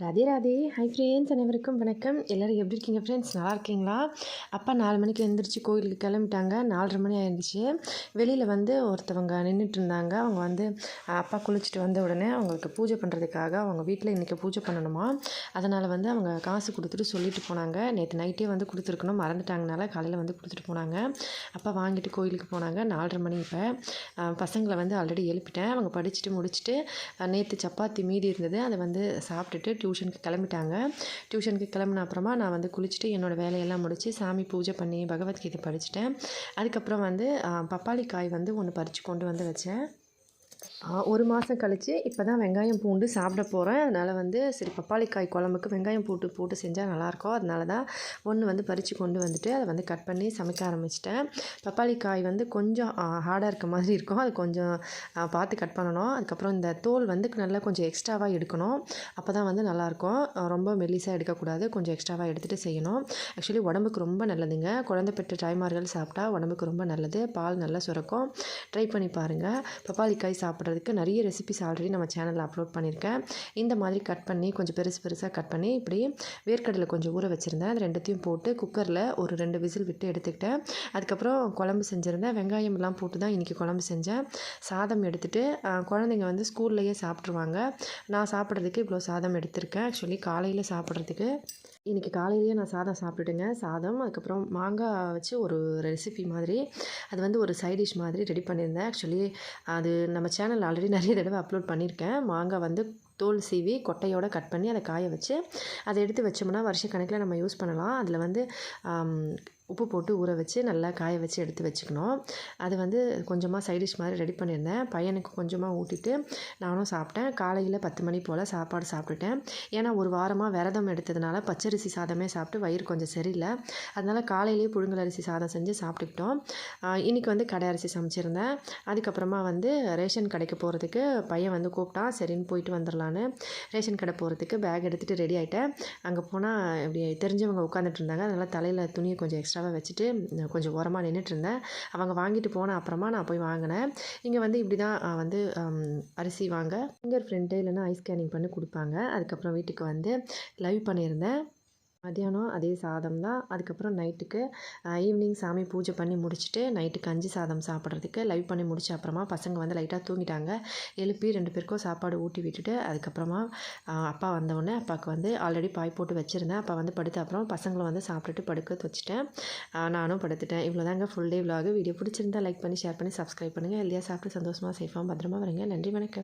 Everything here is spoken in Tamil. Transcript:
ராதே ராதே. ஹை ஃப்ரெண்ட்ஸ் அனைவருக்கும் வணக்கம். எல்லோரும் எப்படி இருக்கீங்க ஃப்ரெண்ட்ஸ் நல்லா இருக்கீங்களா? அப்பா நாலு மணிக்கு எழுந்திரிச்சு கோயிலுக்கு கிளம்பிட்டாங்க. நாலரை மணி ஆயிடுச்சு. வெளியில் வந்து ஒருத்தவங்க நின்றுட்டு இருந்தாங்க. அவங்க வந்து அப்பா குளிச்சுட்டு வந்த உடனே அவங்களுக்கு பூஜை பண்ணுறதுக்காக அவங்க வீட்டில் இன்றைக்கி பூஜை பண்ணணுமா? அதனால் வந்து அவங்க காசு கொடுத்துட்டு சொல்லிட்டு போனாங்க. நேற்று நைட்டே வந்து கொடுத்துருக்கணும். மறந்துட்டாங்கனால காலையில் வந்து கொடுத்துட்டு போனாங்க. அப்பா வாங்கிட்டு கோயிலுக்கு போனாங்க. நாலரை மணி இப்போ. பசங்களை வந்து ஆல்ரெடி எழுப்பிட்டேன். அவங்க படிச்சுட்டு முடிச்சுட்டு நேற்று சப்பாத்தி மீதி இருந்தது. அதை வந்து சாப்பிட்டுட்டு டியூஷனுக்கு கிளம்பிட்டாங்க. டியூஷனுக்கு கிளம்புன அப்புறமா நான் வந்து குளிச்சுட்டு என்னோடய வேலையெல்லாம் முடித்து சாமி பூஜை பண்ணி பகவத்கீதை படிச்சுட்டேன். அதுக்கப்புறம் வந்து பப்பாளி காய் வந்து ஒன்று பறித்து கொண்டு வந்து வச்சேன். ஒரு மாதம் கழித்து இப்போ தான் வெங்காயம் பூண்டு சாப்பிட போகிறேன் அதனால் வந்து சரி பப்பாளிக்காய் குழம்புக்கு வெங்காயம் பூட்டு போட்டு செஞ்சால் நல்லாயிருக்கும். அதனால தான் ஒன்று வந்து பறித்து கொண்டு வந்துட்டு அதை வந்து கட் பண்ணி சமைக்க ஆரம்பிச்சிட்டேன். பப்பாளிக்காய் வந்து கொஞ்சம் ஹார்டாக இருக்க மாதிரி இருக்கும். அது கொஞ்சம் பார்த்து கட் பண்ணணும். அதுக்கப்புறம் இந்த தோல் வந்து நல்லா கொஞ்சம் எக்ஸ்ட்ராவாக எடுக்கணும். அப்போ தான் வந்து நல்லாயிருக்கும். ரொம்ப மெல்லிசாக எடுக்கக்கூடாது. கொஞ்சம் எக்ஸ்ட்ராவாக எடுத்துகிட்டு செய்யணும். ஆக்சுவலி உடம்புக்கு ரொம்ப நல்லதுங்க. குழந்தை பெற்ற தாய்மார்கள் சாப்பிட்டா உடம்புக்கு ரொம்ப நல்லது. பால் நல்லா சுரக்கும். ட்ரை பண்ணி பாருங்கள் பப்பாளிக்காய் சாப்பிட்றதுக்கு நிறைய ரெசிபிஸ் ஆல்ரெடி நம்ம சேனலில் அப்லோட் பண்ணியிருக்கேன். இந்த மாதிரி கட் பண்ணி கொஞ்சம் பெருசு பெருசாக கட் பண்ணி இப்படி வேர்க்கடலை கொஞ்சம் ஊற வச்சுருந்தேன். அது ரெண்டுத்தையும் போட்டு குக்கரில் ஒரு ரெண்டு விசில் விட்டு எடுத்துக்கிட்டேன். அதுக்கப்புறம் குழம்பு செஞ்சுருந்தேன். வெங்காயம்லாம் போட்டு தான் இன்றைக்கி குழம்பு செஞ்சேன். சாதம் எடுத்துகிட்டு குழந்தைங்க வந்து ஸ்கூல்லையே சாப்பிட்ருவாங்க நான் சாப்பிட்றதுக்கு இவ்வளோ சாதம் எடுத்திருக்கேன். ஆக்சுவலி காலையில் சாப்பிட்றதுக்கு இன்றைக்கி காலையிலேயே நான் சாதம் சாப்பிட்டுட்டுங்க. சாதம் அதுக்கப்புறம் மாங்காய் வச்சு ஒரு ரெசிபி மாதிரி அது வந்து ஒரு சைடிஷ் மாதிரி ரெடி பண்ணியிருந்தேன். ஆக்சுவலி அது நம்ம சேனல் ஆல்ரெடி நிறைய தடவை அப்லோட் பண்ணியிருக்கேன். மாங்காய் வந்து தோல் சீவி கொட்டையோடு கட் பண்ணி அதை காய வச்சு அதை எடுத்து வச்சோம்னா வருஷ கணக்கில் நம்ம யூஸ் பண்ணலாம். அதில் வந்து உப்பு போட்டு ஊற வச்சு நல்லா காய வச்சு எடுத்து வச்சுக்கணும். அது வந்து கொஞ்சமாக சைடிஷ் மாதிரி ரெடி பண்ணியிருந்தேன். பையனுக்கு கொஞ்சமாக ஊட்டிட்டு நானும் சாப்பிட்டேன். காலையில் பத்து மணி போல் சாப்பாடு சாப்பிட்டுட்டேன். ஏன்னா ஒரு வாரமாக விரதம் எடுத்ததுனால பச்சரிசி சாதமே சாப்பிட்டு வயிறு கொஞ்சம் சரியில்லை. அதனால் காலையிலேயே புழுங்கல் அரிசி சாதம் செஞ்சு சாப்பிட்டுக்கிட்டோம். இன்றைக்கி வந்து கடை அரிசி சமைச்சிருந்தேன். அதுக்கப்புறமா வந்து ரேஷன் கடைக்கு போகிறதுக்கு பையன் வந்து கூப்பிட்டான். சரின்னு போயிட்டு வந்துடலான்னு. ரேஷன் கடை போகிறதுக்கு பேக் எடுத்துகிட்டு ரெடி ஆகிட்டேன் அங்கே போனால் இப்படி தெரிஞ்சவங்க உட்காந்துட்டு இருந்தாங்க. அதனால் தலையில் துணியை கொஞ்சம் எக்ஸ்ட்ரா எக்ஸ்ட்ராவாக வச்சுட்டு கொஞ்சம் ஓரமாக நின்றுட்டு இருந்தேன் அவங்க வாங்கிட்டு போன அப்புறமா நான் போய் வாங்கினேன். இங்கே வந்து இப்படி தான் வந்து அரிசி வாங்க ஃபிங்கர் ஃப்ரிண்ட்டு இல்லைன்னா ஐஸ் ஸ்கேனிங் பண்ணி கொடுப்பாங்க. அதுக்கப்புறம் வீட்டுக்கு வந்து லைவ் பண்ணியிருந்தேன். மத்தியானம் அதே சாதம் தான். அதுக்கப்புறம் நைட்டுக்கு ஈவினிங் சாமி பூஜை பண்ணி முடிச்சுட்டு நைட்டு கஞ்சி சாதம் சாப்பிட்றதுக்கு லைவ் பண்ணி முடிச்ச அப்புறமா பசங்க வந்து லைட்டாக தூங்கிட்டாங்க. எழுப்பி ரெண்டு பேருக்கும் சாப்பாடு ஊட்டி விட்டுட்டு அதுக்கப்புறமா அப்பா வந்தவுடனே அப்பாவுக்கு வந்து ஆல்ரெடி பாய் போட்டு வச்சுருந்தேன். அப்பா வந்து படுத்த அப்புறம் பசங்களை வந்து சாப்பிட்டுட்டு படுக்க வச்சுட்டேன். நானும் படுத்துட்டேன். இவ்வளோ தாங்க ஃபுல் டே விலாக வீடியோ பிடிச்சிருந்தா லைக் பண்ணி ஷேர் பண்ணி சப்ஸ்கிரைப் பண்ணுங்கள் எல்லையாக சாப்பிட்டு சந்தோஷமாக சேஃபாக பத்திரமா வரீங்க. நன்றி வணக்கம்.